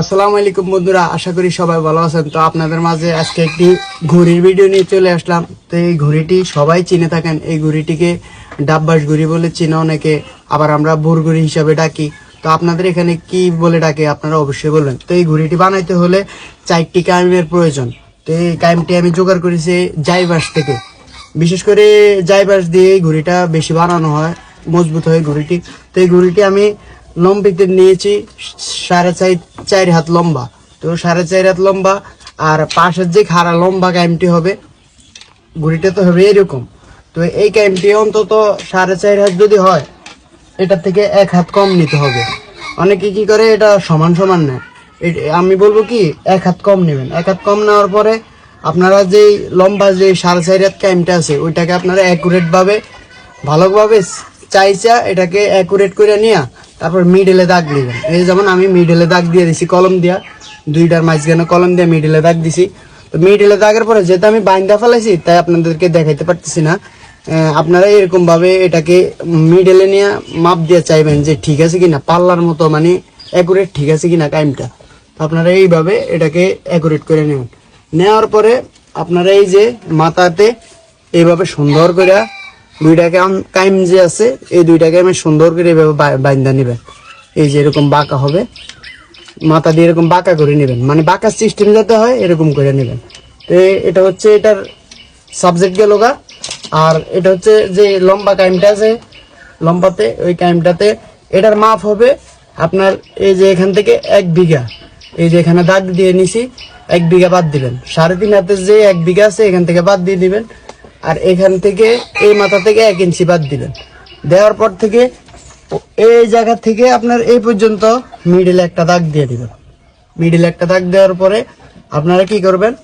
আসসালামু আলাইকুম বন্ধুরা, আশা করি সবাই ভালো আছেন। তো আপনাদের মাঝে আজকে একটি ঘড়ির ভিডিও নিয়ে চলে আসলাম। তো এই ঘড়িটি সবাই চিনে থাকেন, এই ঘড়িটিকে ডাব্বাস ঘড়ি বলে চিনে অনেকে, আবার আমরা বোর ঘড়ি হিসাবে ডাকি। তো আপনাদের এখানে কি বলে ডাকে আপনারা অবশ্যই বলবেন। তো এই ঘড়িটি বানাইতে হলে চারটি কাইমের প্রয়োজন। তো এই কাইমটি আমি জোগাড় করেছি জাইবাস থেকে। বিশেষ করে জাইবাস দিয়ে এই ঘড়িটা বেশি বানানো হয়, মজবুত হয় ঘড়িটি। তো এই ঘড়িটি আমি লম্বিতে নিয়েছি, সাড়ে চার চার হাত লম্বা। তো সাড়ে চার হাত লম্বা আর পাশের যে খাড়া লম্বা কায়েমটি হবে, ঘড়িটা তো হবে এরকম। তো এই কায়েমটি অন্তত সাড়ে চার হাত যদি হয় এটা থেকে এক হাত কম নিতে হবে। অনেকে কি করে, এটা সমান সমান নেয়। আমি বলব কি, এক হাত কম নেবেন। এক হাত কম নেওয়ার পরে আপনারা যেই লম্বা যে সাড়ে চার হাত কায়েমটা আছে, ওইটাকে আপনারা অ্যাকুরেট ভাবে, ভালোভাবে চাইচা এটাকে অ্যাকুরেট করে নিয়া তারপর মিডলে দাগ দিবেন এই যেমন আমি মিডলে দাগ দিয়ে দিছি, কলম দিয়া। দুইটার মাঝখানে কলম দিয়ে মিডলে দাগ দিছি। তো মিডলে দাগের পরে যেহেতু আমি বাইন্দা ফেলাইছি, তাই আপনাদেরকে দেখাইতে পারতেছি না। আপনারা এরকম ভাবে এটাকে মিডলে নিয়ে মাপ দিয়ে চাইবেন যে ঠিক আছে কিনা, পাল্লার মতো মানে অ্যাকুরেট ঠিক আছে কিনা টাইমটা তো আপনারা এইভাবে এটাকে অ্যাকুরেট করে নেবেন। নেওয়ার পরে আপনারা এই যে মাথাতে এইভাবে সুন্দর করে দুইটাকে আম- কাইম যে আছে, এই দুইটাকে আমি সুন্দর করে এইভাবে বা- বাইন্দা নেবেন। এই যে এরকম বাঁকা হবে, মাথা দিয়ে এরকম বাঁকা করে নেবেন। মানে বাঁকা সিস্টেম যাতে হয়, এরকম করে নেবেন। তো এটা হচ্ছে এটার সাবজেক্ট গেল গা। আর এটা হচ্ছে যে লম্বা কাইমটা আছে, লম্বাতে, ওই কাইমটাতে এটার মাপ হবে আপনার এই যে এখান থেকে এক বিঘা। এই যে এখানে দাগ দিয়ে নিছি, এক বিঘা বাদ দিবেন। সাড়ে তিন হাতে যে এক বিঘা আছে, এখান থেকে বাদ দিয়ে দিবেন। আর এখান থেকে, এই মাথা থেকে এক ইঞ্চি বাদ দিবেন দেওয়ার পর থেকে এই জায়গা থেকে আপনার এই পর্যন্ত মিডিল একটা দাগ দিয়ে দিবেন মিডিল একটা দাগ দেওয়ার পরে আপনারা কি করবেন?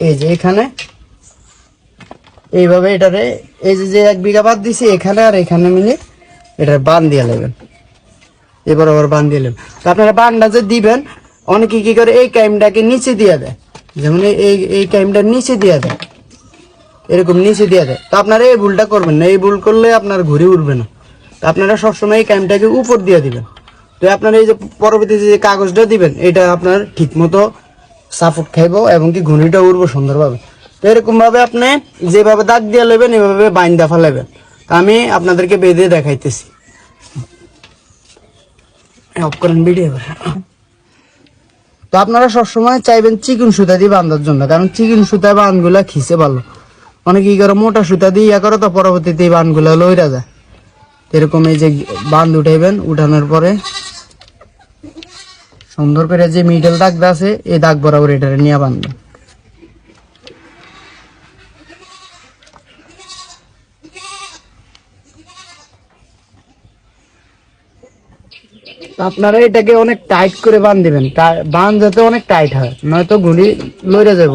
এই যে এখানে, এইভাবে এটারে, এই যে যে এক বিঘা বাদ দিছি, এখানে আর এখানে মিলে এটার বান দিয়ে নেবেন এবার আবার বান দিয়ে নেবেন আপনারা বানটা যে দিবেন, অনেকে কি করে, এই কাইমটাকে নিচে দিয়ে দেয়। যেমন এই- এই কাইমটা নিচে দিয়ে দেয়। এরকম নিচে দিয়ে দেয়। তো আপনারা এই ভুলটা করবেন না। এই ভুল করলে আপনার ঘুরে উঠবে না। তো আপনারা সবসময় এই কাইমটাকে উপর দিয়ে দিবেন। তো আপনারা এই যে পরবর্তীতে যে কাগজটা দিবেন, এটা আপনার ঠিক মতো সাপোর্ট খাইবো এবং কি ঘুড়িটা উঠবো সুন্দরভাবে। তো এরকম ভাবে আপনি যেভাবে দাগ দিয়ে নেবেন এভাবে ফেলাবেন তো আমি আপনাদেরকে বেঁধে দেখাইতেছি। তো আপনারা সবসময় চাইবেন চিকন সুতা দিয়ে বাঁধার জন্য, কারণ চিকন সুতা বানগুলা খিসে ভালো। অনেকে কি করে মোটা সুতা দিয়ে ইয়া করো, তো পরবর্তীতে এই বানগুলা লইরা যায়। এরকম এই যে বান্ধ উঠাইবেন, উঠানোর পরে সুন্দর করে যে মিডল দাগ আছে, এই দাগ বরাবর এটা নিয়ে বাঁধবেন আপনারা এটাকে অনেক টাইট করে বান দিবেন। বান যাতে অনেক টাইট হয়, নয়তো ঘুড়ি লইরা যাব।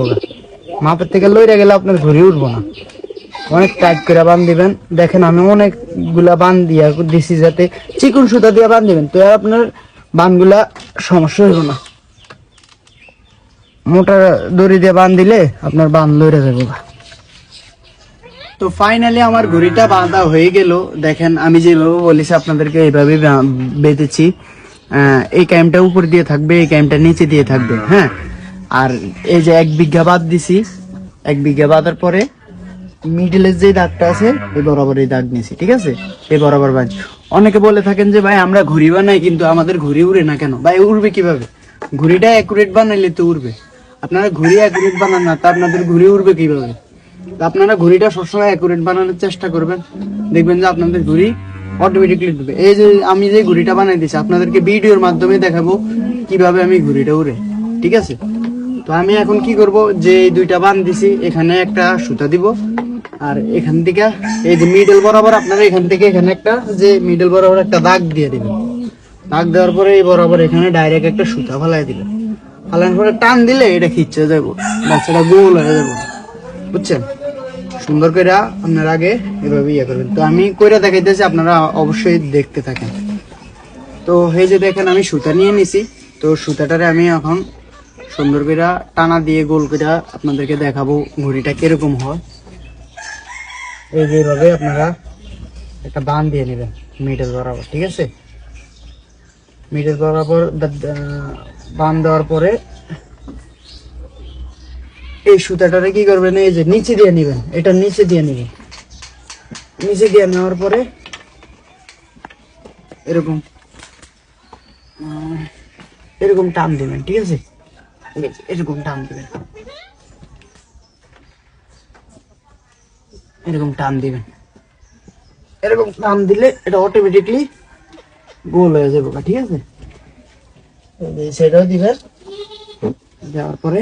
মাপের থেকে লইরা গেলে আপনার ঘুরে উঠবো না। অনেক টাইট করে বান দিবেন। দেখেন আমি অনেকগুলা বান দিয়া দিছি যাতে চিকন সুতা দিয়ে বান দিবেন, তো আপনার বানগুলা সমস্যা হইব না। মোটা দড়ি দিয়ে বান দিলে আপনার বান লইরা যাব। তো ফাইনালি আমার ঘড়িটা বাঁধা হয়ে গেল। দেখেন আমি যেভাবে বলেছি, আপনাদেরকে এইভাবে বেঁধেছি। এই কাইমটা উপর দিয়ে থাকবে, এই কাইমটা নিচে দিয়ে থাকবে হ্যাঁ? আর এই যে এক বিঘা বাদ দিছি, এক বিঘা বাঁধার পরে মিডিলের যে দাগটা আছে, এই বরাবর এই দাগ নিয়েছি ঠিক আছে? এই বরাবর বাজ অনেকে বলে থাকেন যে, ভাই, আমরা ঘুড়ি বানাই, কিন্তু আমাদের ঘুড়ি উড়ে না কেন? ভাই, উড়বে কীভাবে? ঘুড়িটা অ্যাকুরেট বানাইলে তো উড়বে। আপনারা ঘুড়ি অ্যাকুরেট বানান না, তা আপনাদের ঘুড়ি উড়বে কীভাবে? আপনারা ঘুড়িটা সবসময় অ্যাকুরেট বানানোর চেষ্টা করবেন। দেখবেন যে আপনাদের ঘুড়ি অটোমেটিকলি উঠবে এই যে আমি যে ঘুড়িটা বানাই দিচ্ছি আপনাদেরকে ভিডিওর মাধ্যমে দেখাবো কীভাবে আমি ঘুড়িটা উড়ে, ঠিক আছে? তো আমি এখন কি করব? যে দুইটা বান দিছি, এখানে একটা সুতা দিব। আর এখান থেকে এই যে মিডল বরাবর, আপনারা এখান থেকে এখানে একটা যে মিডল বরাবর একটা দাগ দিয়ে দিবেন। দাগ দেওয়ার পরে এই বরাবর এখানে ডাইরেক্ট একটা সুতা ফালাই দিবেন। ফালানোর পরে টান দিলে এটা খিচ্ছে যাব বাচ্চাটা গোল হয়ে যাব বুঝছেন? সুন্দর করে আপনার আগে এভাবে ইয়ে করবেন। তো আমি কইরা দেখাইতেছি, আপনারা অবশ্যই দেখতে থাকেন। তো এই যে দেখেন, আমি সুতা নিয়ে নিছি। তো সুতাটারে আমি এখন সুন্দর করে টানা দিয়ে গোল করে আপনাদেরকে দেখাবো ঘড়িটা কীরকম হয়। এই যে এইভাবে আপনারা একটা বান দিয়ে নেবেন মিটার বরাবর, ঠিক আছে? মিটার বরাবর বান দেওয়ার পরে এই সুতাটারে কি করবেন? এই যে নিচে দিয়ে নিবেন, এটা নিচে দিয়ে নিবেন। নিচে দিয়ে নেওয়ার পরে এরকম এরকম টান দিবেন, ঠিক আছে? এরকম টান দিবেন। এরকম টান দিবেন। এরকম টান দিলে এটা অটোমেটিকলি গোল হয়ে যাবে ঠিক আছে? সেটাও দিবেন। দেওয়ার পরে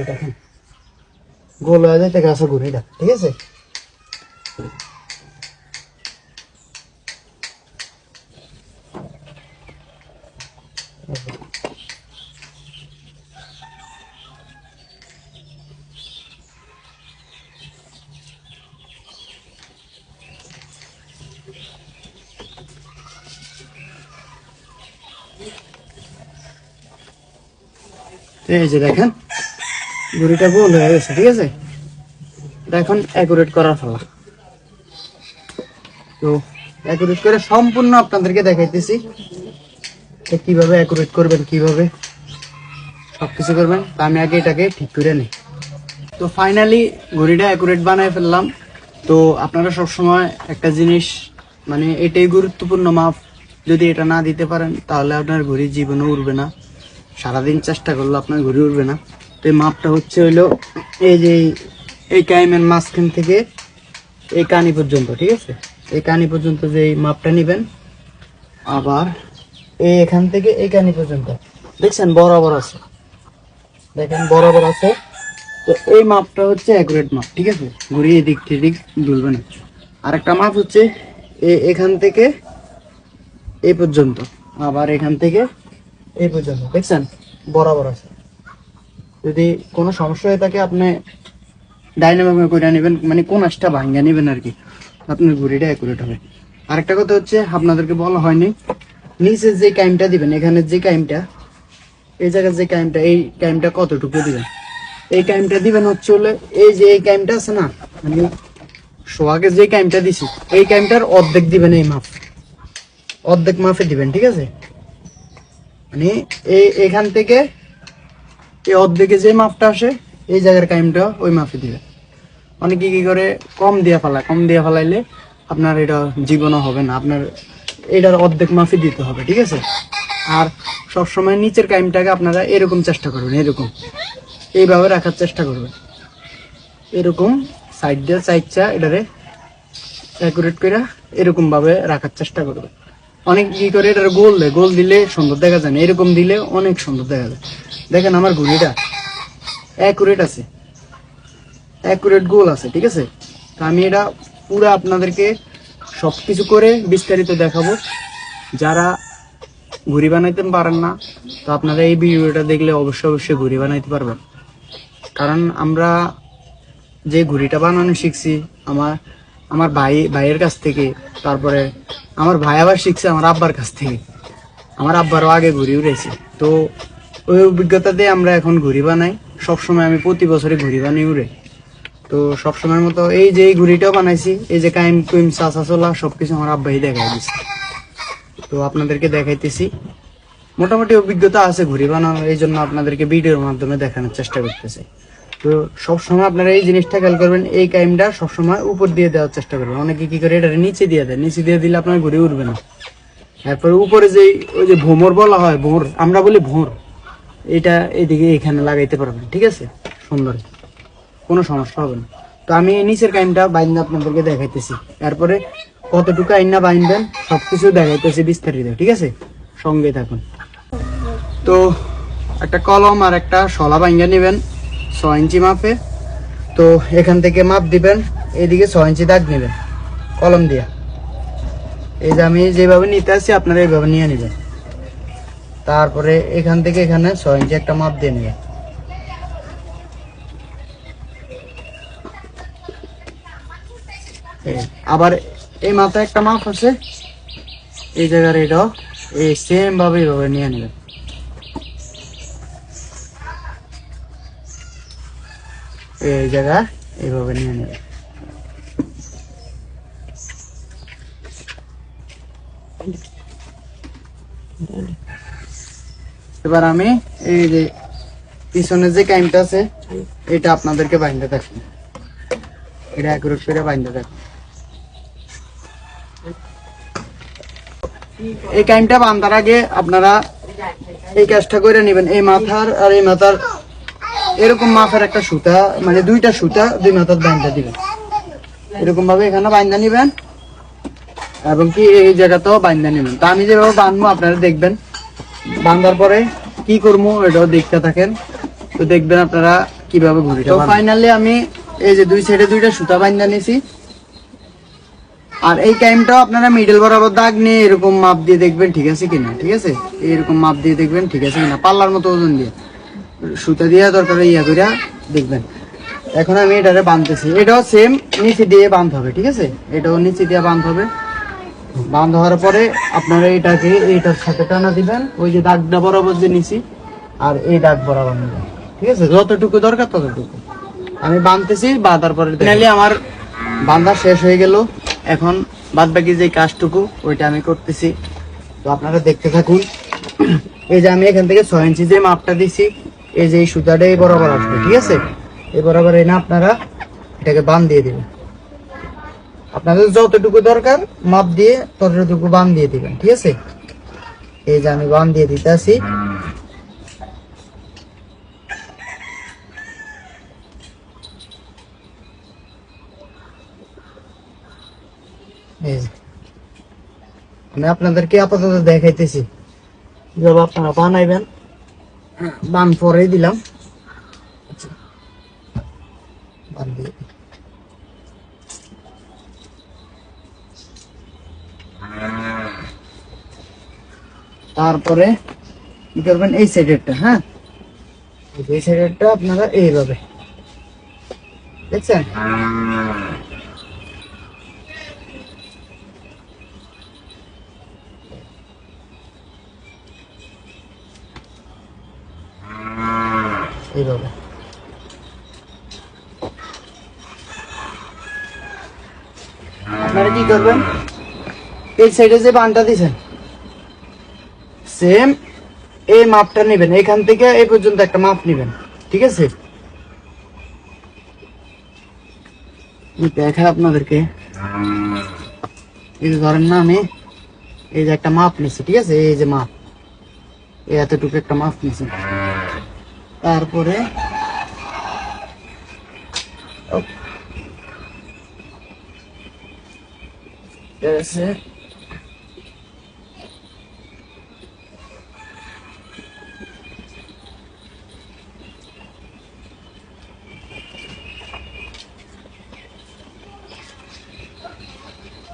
দেখেন গোল হয়ে যায় থেকে আসা ঘুরে ঠিক আছে? এই যে দেখেন ঘুড়িটা গোল হয়ে গেছে, ঠিক আছে? এটা এখন অ্যাকুরেট করার ফলা তো অ্যাকুরেট করে সম্পূর্ণ আপনাদেরকে দেখাইতেছি। কীভাবে অ্যাকুরেট করবেন, কীভাবে? সব কিছু করবেন, তা আমি আগে এটাকে ঠিক করে নিই। তো ফাইনালি ঘড়িটা অ্যাকুরেট বানায় ফেললাম। তো আপনারা সবসময় একটা জিনিস মানে এটাই গুরুত্বপূর্ণ মাপ, যদি এটা না দিতে পারেন, তাহলে আপনার ঘড়ি জীবনে উঠবে না। সারাদিন চেষ্টা করলে আপনার ঘড়ি উঠবে না। তো এই মাপটা হচ্ছে হইল এই যে এই- এই কাইমের মাঝখান থেকে এই কানি পর্যন্ত, ঠিক আছে? এই কানি পর্যন্ত যে মাপটা নেবেন, আবার এই এখান থেকে এই পর্যন্ত। দেখছেন বরাবর আছে। দেখেন বরাবর আছে। তো এই মাপটা হচ্ছে অ্যাকুরেট মাপ, ঠিক আছে? ঘুরি এদিক থেকে দুলবে না। আর একটা মাপ হচ্ছে এ- এখান থেকে এই পর্যন্ত। আবার এখান থেকে এই পর্যন্ত। দেখছেন? বরাবর আছে। যদি কোনো সমস্যা হয়ে থাকে, আপনি ডাইনামিক করে নেবেন মানে কোন আসটা ভাঙ্গা নেবেন আর কি। আপনার ঘুড়িটা অ্যাকুরেট হবে। আরেকটা কথা হচ্ছে, আপনাদেরকে বলা হয়নি নিচে যে কাইমটা দিবেন এখানে যে কাইমটা, এই জায়গায় যে কাইমটা, এই কাইমটা কতটুকু দিবেন? এই কাইমটা দিবেন হচ্ছে হলে, এই যে এই কাইমটা আছে না মানে সোহাগে যে কাইমটা দিছি, এই কাইমটার অর্ধেক দিবেন এই মাপ। অর্ধেক মাপে দিবেন, ঠিক আছে? মানে এই এখান থেকে এই অর্ধেকে যে মাপটা আসে, এই জায়গার কাইমটা ওই মাপে দিবে অনেকে কি করে, কম দিয়ে ফেলায়, কম দিয়ে ফেলাইলে আপনার এটা জীবনও হবে না, আপনার এটার অর্ধেক মাফি দিতে হবে, ঠিক আছে? আর সবসময় নিচের কাইমটাকে আপনারা এরকম চেষ্টা করবেন, এরকম। এইভাবে রাখার চেষ্টা করবেন। এরকম সাইড দিয়ে সাইডটা এটারে অ্যাকুরেট করে এরকম ভাবে রাখার চেষ্টা করবেন। অনেক কি করে এটার গোল দেয়, গোল দিলে সুন্দর দেখা যায় না। এরকম দিলে অনেক সুন্দর দেখা যায়। দেখেন আমার ঘুড়িটা অ্যাকুরেট আছে। অ্যাকুরেট গোল আছে, ঠিক আছে? তো আমি এটা পুরো আপনাদেরকে সবকিছু করে বিস্তারিত দেখাবো। যারা ঘুড়ি বানাইতে পারেন না, তো আপনারা এই ভিডিওটা দেখলে অবশ্যই অবশ্যই ঘুড়ি বানাইতে পারবেন। কারণ আমরা যে ঘুড়িটা বানানো শিখছি, আমার আমার ভাই, ভাইয়ের কাছ থেকে, তারপরে আমার ভাই আবার শিখছে আমার আব্বার কাছ থেকে। আমার আব্বারও আগে ঘুড়ি উড়েছে। তো ওই অভিজ্ঞতা দিয়ে আমরা এখন ঘুড়ি বানাই। সবসময় আমি প্রতি বছরে ঘুড়ি বানিয়ে উড়ে। তো সবসময়ের মতো এই যে এই ঘুড়িটাও বানাইছি, এই যে কাইম কুইম চাচা সবকিছু আমার আব্বাই দেখাই দিচ্ছে তো আপনাদেরকে দেখাইতেছি। মোটামুটি অভিজ্ঞতা আছে ঘুড়ি বানানো এই জন্য আপনাদেরকে ভিডিওর মাধ্যমে দেখানোর চেষ্টা করতেছে। তো সবসময় আপনারা এই জিনিসটা খেয়াল করবেন, এই কাইমটা সবসময় উপর দিয়ে দেওয়ার চেষ্টা করবেন। অনেকে কি করে এটা নিচে দিয়ে দেয়। নিচে দিয়ে দিলে আপনার ঘুরে উঠবে না। তারপরে উপরে যে ওই যে ভোমর বলা হয় ভোর আমরা বলি ভোর। এটা এদিকে এখানে লাগাইতে পারবেন, ঠিক আছে? সুন্দর। কোনো সমস্যা হবে না। তো আমি নিচের কাইনটা বাইন্দা আপনাদেরকে দেখাইতেছি। তারপরে কতটুকু আইনা বাইনবেন, সবকিছু দেখাইতেছি বিস্তারিত, ঠিক আছে? সঙ্গে থাকুন। তো একটা কলম আর একটা শলা বাইঙ্গা নেবেন ছ ইঞ্চি মাপে। তো এখান থেকে মাপ দিবেন, এদিকে ছ ইঞ্চি দাগ নেবেন, কলম দিয়া। এই যে আমি যেভাবে নিতে আসছি, আপনারা এইভাবে নিয়ে নেবেন। তারপরে এখান থেকে এখানে ছ ইঞ্চি একটা মাপ দিয়ে নেবেন। আবার এই মাথায় একটা মাপ আছে। এই জায়গার এটাও, এই সেম ভাবে এইভাবে নিয়ে নেবেন। এই জায়গা এইভাবে নিয়ে নেবেন। এবার আমি এই যে পিছনে যে কাইমটা আছে, এটা আপনাদেরকে বাইন্দে থাকব। এটা অ্যাকুরেট করে বাইন্দে থাকব। এই কাইমটা বান্ধার আগে আপনারা এই কাজটা করে নেবেন। এই মাথার আর এই মাথার এরকম মাথার একটা সুতা মানে দুইটা সুতা দুই মাথার বান্ধা দিবেন। এরকম ভাবে এখানে বাইন্দা নিবেন এবং কি এই জায়গাতেও বাইন্দা নেবেন। তা আমি যেভাবে বাঁধবো আপনারা দেখবেন। বান্ধার পরে কি করব এটাও দেখতে থাকেন। তো দেখবেন আপনারা কীভাবে ঘুরি তো ফাইনালি আমি এই যে দুই সাইডে দুইটা সুতা বাইন্দা নিয়েছি আর এই টাইমটাও আপনারা মিডল বরাবর দাগ নিয়ে এরকম মাপ দিয়ে দেখবেন ঠিক আছে কিনা ঠিক আছে? এরকম মাপ দিয়ে দেখবেন ঠিক আছে কিনা পাল্লার মতো ওজন দিয়ে। সুতা দিয়ে দরকার ইয়া করিয়া দেখবেন। এখন আমি এটারে বাঁধতেছি। এটাও সেম নিচে দিয়ে বাঁধ হবে ঠিক আছে? এটাও নিচে দিয়ে বাঁধ হবে। বাঁধ হওয়ার পরে আপনারা এটাকে এইটার সাথে টানা দিবেন। ওই যে দাগটা বরাবর যে নিছি আর এই দাগ বরাবর নিবেন ঠিক আছে? যতটুকু দরকার ততটুকু। আমি বাঁধতেছি বাঁধার পরে ফাইনালি আমার বাঁধা শেষ হয়ে গেল। এখন বাদ বাকি যে কাজটুকু, ওইটা আমি করতেছি। তো আপনারা দেখতে থাকুন। এই যে আমি এখান থেকে ছয় ইঞ্চি যে মাপটা দিছি, এই যে এই সুতাটা এই বরাবর আসবে, ঠিক আছে? এই বরাবর এনে আপনারা এটাকে বান দিয়ে দিবেন। আপনাদের যতটুকু দরকার, মাপ দিয়ে ততটুকু বান দিয়ে দিবেন, ঠিক আছে? এই যে আমি বান দিয়ে দিতে আসি আমি আপনাদেরকে আপাতত দেখাইতেছি। যখন আপনারা বানাইবেন। বান পরেই দিলাম। আচ্ছা। তারপরে কি করবেন? এই সাইডেরটা হ্যাঁ? এই সাইডেরটা আপনারা এইভাবে। দেখছেন? এইভাবে আপনারা এই যে একটা মাপ ঠিক আছে? আপনাদেরকে। এই ধরেন না আমি, এই যে একটা মাপ ঠিক আছে? এই যে মাপ এতটুকু একটা মাপ নিছি। তারপরে ও। ঠিক আছে।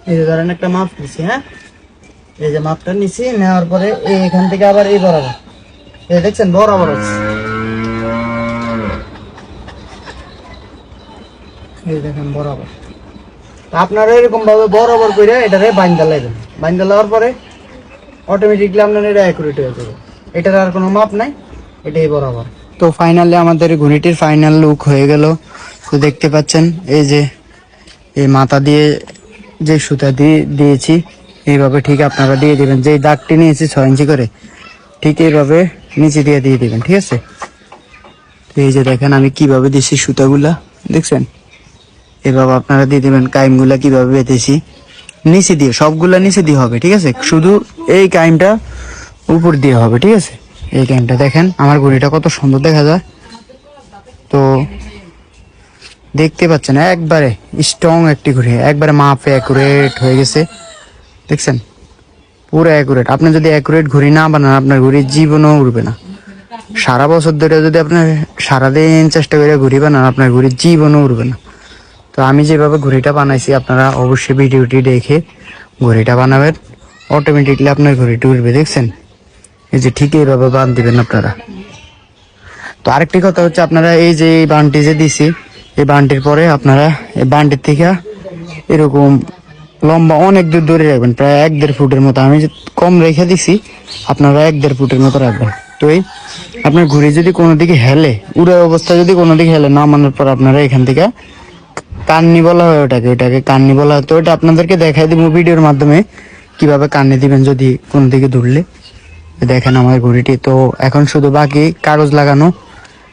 এই যে ধরেন একটা মাপ নিছি হ্যাঁ? এই যে মাপটা নিছি নেওয়ার পরে এই এখান থেকে আবার এই বরাবর। এই দেখছেন বরাবর আছে। এই দেখেন বরাবর। আপনারা এরকম ভাবে বরাবর করে এটারে বাইন্দা লাগবেন বাইন্দা লাগার পরে অটোমেটিকলি আপনার এটা অ্যাকুরেট হয়ে যাবে। এটার আর কোনো মাপ নাই, এটাই বরাবর। তো ফাইনালি আমাদের ঘড়িটির ফাইনাল লুক হয়ে গেল। তো দেখতে পাচ্ছেন, এই যে এই মাথা দিয়ে যে সুতা দিয়ে দিয়েছি, এইভাবে ঠিক আপনারা দিয়ে দিবেন। যে দাগটি নিয়েছি ছয় ইঞ্চি করে, ঠিক এইভাবে নিচে দিয়ে দিয়ে দিবেন, ঠিক আছে? এই যে দেখেন আমি কীভাবে দিছি সুতাগুলা, দেখছেন? এভাবে আপনারা দিয়ে দিবেন, কাইমগুলা কীভাবে বেঁধেছি, নিচে দিয়ে, সবগুলা নিচে দিয়ে হবে, ঠিক আছে? শুধু এই কাইমটা উপর দিয়ে হবে, ঠিক আছে? এই কাইমটা দেখেন, আমার ঘড়িটা কত সুন্দর দেখা যায়। তো দেখতে পাচ্ছেন, একবারে স্ট্রং একটি ঘড়ি একবারে মাপে অ্যাকুরেট হয়ে গেছে। দেখছেন? পুরো অ্যাকুরেট আপনি যদি অ্যাকুরেট ঘড়ি না বানান, আপনার ঘড়ি জীবনও উঠবে না। সারা বছর ধরে যদি আপনার সারাদিন চেষ্টা করে ঘড়ি বানান, আপনার ঘড়ি জীবনও উঠবে না। তো আমি যেভাবে ঘড়িটা বানাইছি, আপনারা অবশ্যই ভিডিওটি দেখে ঘড়িটা বানাবেন। অটোমেটিকলি আপনার ঘড়িটি উঠবে, দেখছেন? এই যে ঠিক এইভাবে বান দিবেন আপনারা। তো আরেকটি কথা হচ্ছে, আপনারা এই যে এই বানটি যে দিছি, এই বানটির পরে আপনারা এই বানটির থেকে এরকম লম্বা অনেক দূর দূরে রাখবেন, প্রায় এক দেড় ফুটের মতো। আমি কম রেখে দিছি, আপনারা এক দেড় ফুটের মতো রাখবেন। তো এই আপনার ঘুড়ি যদি কোনো দিকে হেলে, উড়ে অবস্থা যদি কোনো দিকে হেলে না মানার পর আপনারা এখান থেকে কান্নি বলা হয় ওটাকে ওটাকে কান্নি বলা হয়। তো ওটা আপনাদেরকে দেখাই দিব ভিডিওর মাধ্যমে কীভাবে কানে দিবেন যদি কোন দিকে ধরলে। দেখেন আমার ঘড়িটি। তো এখন শুধু বাকি কাগজ লাগানো।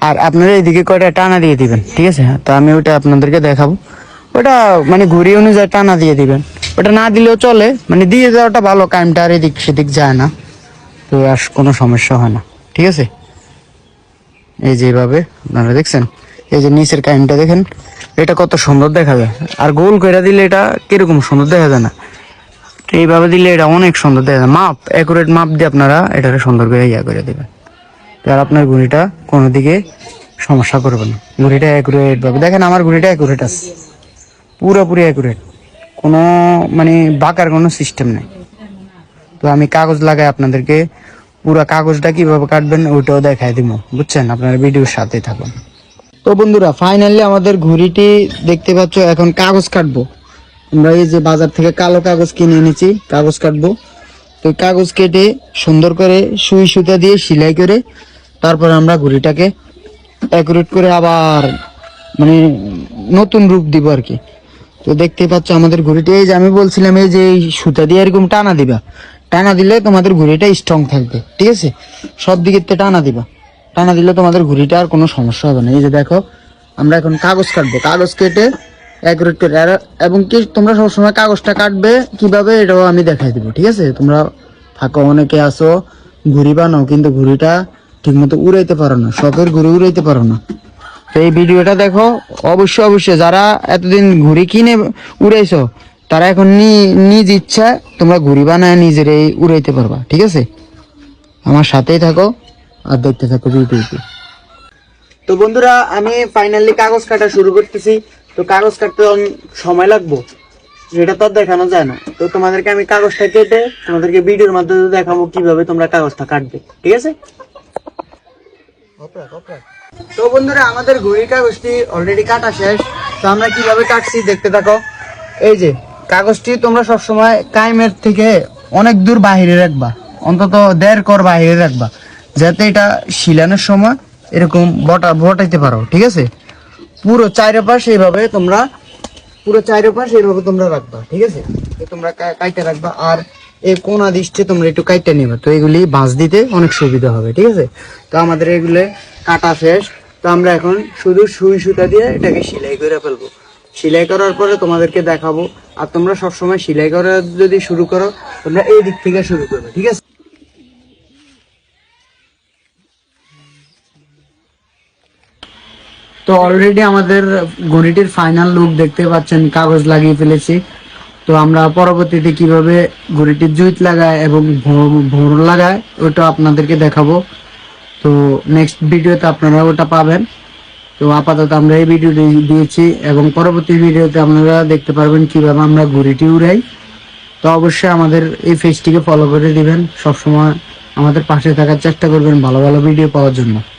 আর আপনারা এইদিকে কয়টা টানা দিয়ে দিবেন, ঠিক আছে? তো আমি ওটা আপনাদেরকে দেখাবো। ওটা মানে ঘুরি অনুযায়ী টানা দিয়ে দিবেন। ওটা না দিলেও চলে মানে দিয়ে দেওয়াটা ভালো, কাইমটা আর এদিক সেদিক যায় না। তো আর কোনো সমস্যা হয় না, ঠিক আছে? এই যেভাবে আপনারা দেখছেন? এই যে নিচের কাহিনটা দেখেন, এটা কত সুন্দর দেখা যায়। আর গোল করে দিলে এটা কীরকম সুন্দর দেখা যায় না। এইভাবে দিলে এটা অনেক সুন্দর দেখা যায়। মাপ অ্যাকুরেট মাপ দিয়ে আপনারা এটাকে সুন্দর করে ইয়া করে দেবেন। আর আপনার ঘুড়িটা কোনো দিকে সমস্যা করবে না। ঘুড়িটা অ্যাকুরেট ভাবে দেখেন আমার ঘুড়িটা অ্যাকুরেট আছে। পুরোপুরি অ্যাকুরেট কোনো মানে বাঁকার কোনো সিস্টেম নেই। তো আমি কাগজ লাগাই আপনাদেরকে। পুরো কাগজটা কীভাবে কাটবেন ওইটাও দেখাই দিব বুঝছেন? আপনারা ভিডিওর সাথে থাকুন। তো বন্ধুরা ফাইনালি আমাদের ঘুড়িটি দেখতে পাচ্ছ, এখন কাগজ কাটবো। আমরা এই যে বাজার থেকে কালো কাগজ কিনে এনেছি, কাগজ কাটবো। তো কাগজ কেটে সুন্দর করে সুই সুতা দিয়ে সেলাই করে তারপর আমরা ঘুড়িটাকে অ্যাকুরেট করে আবার মানে নতুন রূপ দিব আর কি। তো দেখতে পাচ্ছ আমাদের ঘুড়িটা, এই যে আমি বলছিলাম, এই যে এই সুতা দিয়ে এরকম টানা দিবা। টানা দিলে তোমাদের ঘুড়িটা স্ট্রং থাকবে, ঠিক আছে? সব দিকের টানা দিবা। টানা দিলে তোমাদের ঘুড়িটা আর কোনো সমস্যা হবে না। এই যে দেখো, আমরা এখন কাগজ কাটবো। কাগজ কেটে অ্যাকুরেট করে এবং কি তোমরা সবসময় কাগজটা কাটবে কীভাবে এটাও আমি দেখাই দেবো, ঠিক আছে? তোমরা ফাঁকা অনেকে আসো ঘুড়ি বানাও, কিন্তু ঘুড়িটা ঠিকমতো উড়াইতে পারো না, শখের ঘুড়ি উড়াইতে পারো না। তো এই ভিডিওটা দেখো, অবশ্যই অবশ্যই যারা এতদিন ঘুড়ি কিনে উড়াইছো, তারা এখন নিজ ইচ্ছা তোমরা ঘুড়ি বানায় নিজেরাই উড়াইতে পারবা, ঠিক আছে? আমার সাথেই থাকো। আর দেখতে থাকো ভিডিওটি তো। বন্ধুরা আমি ফাইনালি কাগজ কাটা শুরু করতেছি। তো কাগজ কাটতে সময় লাগবো? সেটা তো আর দেখানো যায় না। তো তোমাদেরকে আমি কাগজটা কেটে তোমাদেরকে ভিডিওর মাধ্যমে দেখাবো কীভাবে তোমরা কাগজটা কাটবে। ঠিক আছে? তো বন্ধুরা আমাদের ঘড়ির কাগজটি অলরেডি কাটা শেষ। তো আমরা কীভাবে কাটছি দেখতে থাকো। এই যে কাগজটি তোমরা সবসময় কাইমের থেকে অনেক দূর বাহিরে রাখবা। অন্তত দেড় কর বাহিরে রাখবা। যাতে এটা শিলানোর সময় এরকম বটা বটাইতে পারো, ঠিক আছে? পুরো চারপাশ এইভাবে তোমরা, পুরো চারপাশ এইভাবে তোমরা রাখবা, ঠিক আছে? তোমরা কাইটে রাখবা, আর এই কোনা দৃষ্টে তোমরা একটু কাইটে নেবে। তো এগুলি বাঁশ দিতে অনেক সুবিধা হবে, ঠিক আছে? তো আমাদের এগুলো কাটা শেষ। তো আমরা এখন শুধু সুই সুতা দিয়ে এটাকে সেলাই করে ফেলব। সেলাই করার পরে তোমাদেরকে দেখাবো। আর তোমরা সবসময় সেলাই করা যদি শুরু করো, তোমরা এই দিক থেকে শুরু করবে, ঠিক আছে? তো অলরেডি আমাদের ঘড়িটির ফাইনাল লুক দেখতে পাচ্ছেন, কাগজ লাগিয়ে ফেলেছি। তো আমরা পরবর্তীতে কীভাবে ঘড়িটির জুইত লাগায় এবং ভোর- লাগায়, ওটা আপনাদেরকে দেখাবো। তো নেক্সট ভিডিওতে আপনারা ওটা পাবেন। তো আপাতত আমরা এই ভিডিওটি দিয়েছি এবং পরবর্তী ভিডিওতে আপনারা দেখতে পারবেন কীভাবে আমরা ঘড়িটি উড়াই। তো অবশ্যই আমাদের এই পেজটিকে ফলো করে দিবেন। সবসময় আমাদের পাশে থাকার চেষ্টা করবেন ভালো ভালো ভিডিও পাওয়ার জন্য।